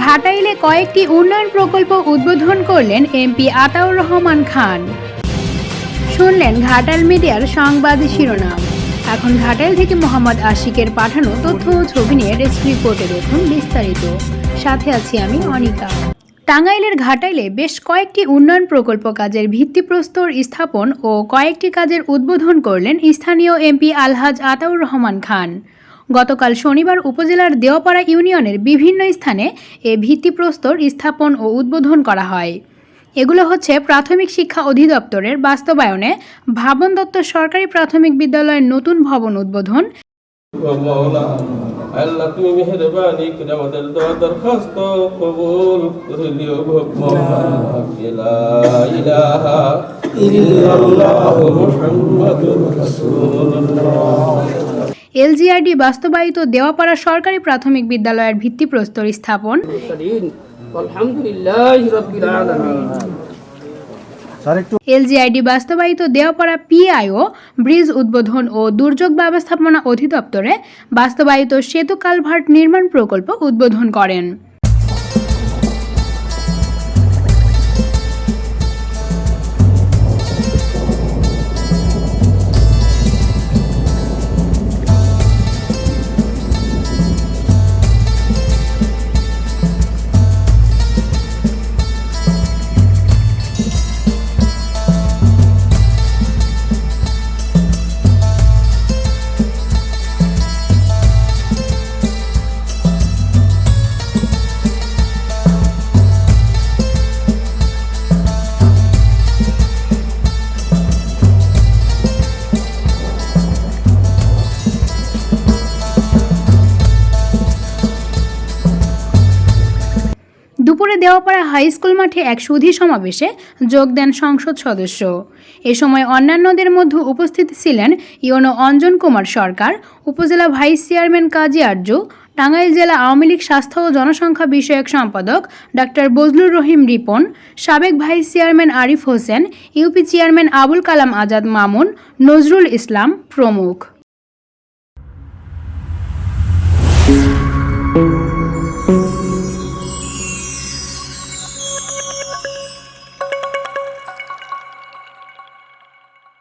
ঘাটাইলে কয়েকটি উন্নয়ন প্রকল্প উদ্বোধন করলেন এমপি আতাউর রহমান খান। শুনলেন ঘাটাল মিডিয়ার সংবাদ শিরোনাম। এখন ঘাটাইল থেকে মোহাম্মদ আশিকের পাঠানো তথ্য ও ছবি নিয়ে ডেস্ক রিপোর্টে দেখুন বিস্তারিত। সাথে আছি আমি অনিকা টাঙ্গাইলের ঘাটাইলে বেশ কয়েকটি উন্নয়ন প্রকল্প কাজের ভিত্তিপ্রস্তর স্থাপন ও কয়েকটি কাজের উদ্বোধন করলেন স্থানীয় এমপি আলহাজ আতাউর রহমান খান। গতকাল শনিবার উপজেলার দেওয়াপাড়া ইউনিয়নের বিভিন্ন স্থানে এ ভিত্তিপ্রস্তর স্থাপন ও উদ্বোধন করা হয়। এগুলো হচ্ছে প্রাথমিক শিক্ষা অধিদপ্তরের বাস্তবায়নে ভাবন দত্ত সরকারি প্রাথমিক বিদ্যালয়ের নতুন ভবন উদ্বোধন। দরখাস্ত এলজিআরডি বাস্তবায়িত দেওয়াপাড়া সরকারি প্রাথমিক বিদ্যালয়ের ভিত্তিপ্রস্তর স্থাপন। এলজিআইডি বাস্তবায়িত দেওয়াপাড়া পিআইও ব্রিজ উদ্বোধন ও দুর্যোগ ব্যবস্থাপনা অধিদপ্তরে বাস্তবায়িত সেতু কালভার্ট নির্মাণ প্রকল্প উদ্বোধন করেন। দুপুরে দেওয়াপাড়া হাই স্কুল মাঠে এক সুধী সমাবেশে যোগ দেন সংসদ সদস্য। এ সময় অন্যান্যদের মধ্যে উপস্থিত ছিলেন ইয়নো অঞ্জন কুমার সরকার, উপজেলা ভাইস চেয়ারম্যান কাজী আরজু, টাঙ্গাইল জেলা আওয়ামী লীগ স্বাস্থ্য ও জনসংখ্যা বিষয়ক সম্পাদক ডাক্তার বজলুর রহিম রিপন, সাবেক vice chairman Arif Hossain, UP chairman Abul Kalam Azad Mamun, Nazrul Islam প্রমুখ।